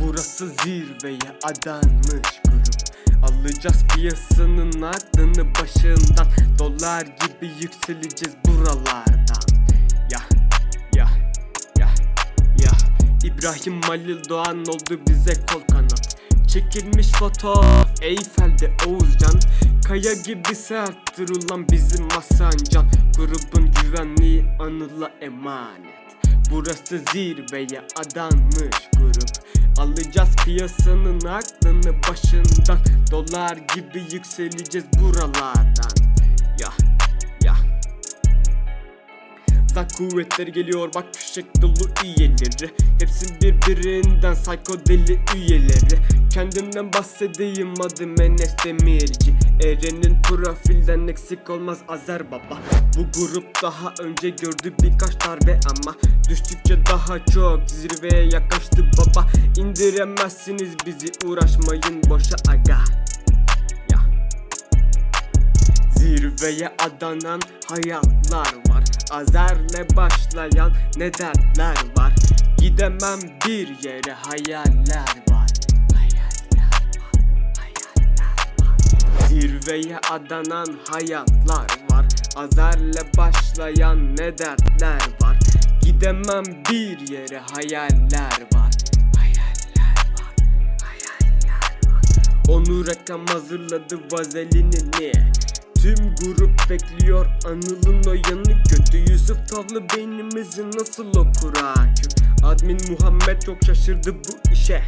Burası zirveye adanmış grup. Alacağız piyasanın aklını başından. Dolar gibi yükseleceğiz buralardan. Ya ya ya ya. İbrahim Halil Doğan oldu bize kol kanat. Çekilmiş fotoğraf Eyfel'de Oğuzcan. Kaya gibi serttir ulan bizim Hasancan. Grubun güvenliği anıla emanet Burası zirveye adanmış grup. Alacağız piyasanın aklını başından. Dolar gibi yükseleceğiz buralardan. Ya Zak kuvvetleri geliyor. Bak fişek dolu üyeleri. Hepsi birbirinden psikodeli üyeleri. Kendimden bahsedeyim adım Enes Demirci. Eren'in profilden eksik olmaz Azer Baba. Bu grup daha önce gördü birkaç darbe ama Düştükçe daha çok zirveye yaklaştı baba. İndiremezsiniz bizi uğraşmayın boşa aga. Zirveye adanan hayatlar var Azerle başlayan ne dertler var? Gidemem bir yere hayaller var. Zirveye adanan hayatlar var. Azerle başlayan ne dertler var? Gidemem bir yere hayaller var. Hayaller var, hayaller var Onur Akam hazırladı vazelinini Tüm grup bekliyor Anıl'ın o yanı. Kötü Yusuf Tavlı beynimizi nasıl okur hakim Admin Muhammed çok şaşırdı bu işe